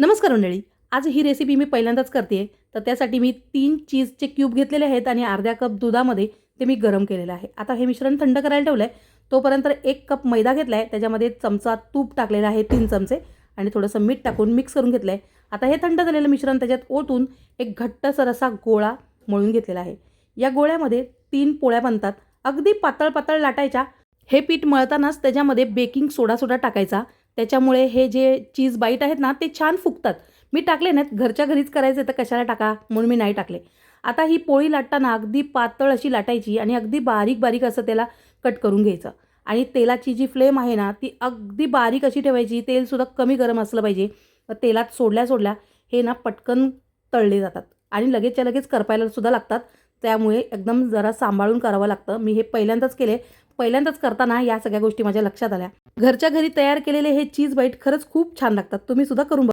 नमस्कार मंडळी. आज ही रेसिपी मी पहिल्यांदाच करते तर त्यासाठी मी तीन चीजचे क्यूब घेतलेले आहेत आणि अर्ध्या कप दुधामध्ये ते मी गरम केलेलं आहे. आता हे मिश्रण थंड करायला ठेवलं आहे तोपर्यंत एक कप मैदा घेतला आहे त्याच्यामध्ये चमचा तूप टाकलेला आहे तीन चमचे. आणि थोडंसं मीठ टाकून मिक्स करून घेतलं आहे आता हे थंड झालेलं मिश्रण त्याच्यात ओतून एक घट्टसर असा गोळा मळून घेतलेला आहे. या गोळ्यामध्ये तीन पोळ्या बनतात. अगदी पातळ पातळ लाटायच्या. हे पीठ मळतानाच त्याच्यामध्ये बेकिंग सोडा सोडा टाकायचा. त्याच्यामुळे हे जे चीज बाईट आहेत ना ते छान फुगतात. मी टाकले नाहीत. घरच्या घरीच करायचे तर कशाला टाका? म्हणून मी नाही टाकले. आता ही पोळी लाटताना अगदी पातळ अशी लाटायची आणि अगदी बारीक बारीक असं त्याला कट करून घ्यायचं. आणि तेलाची जी फ्लेम आहे ना ती अगदी बारीक अशी ठेवायची. तेलसुद्धा कमी गरम असलं पाहिजे. तेलात सोडल्या सोडल्या हे ना पटकन तळले जातात. आणि लगेचच्या लगेच करपायला सुद्धा लागतात. त्यामुळे एकदम जरा सांभाळून करावं लागतं. मी हे पहिल्यांदाच केले पहिल्यांदाच करताना या सगळ्या गोष्टी माझ्या लक्षात आल्या. घरच्या घरी तयार केलेले हे चीज बाईट खरंच खूप छान लागतात. तुम्ही सुद्धा करून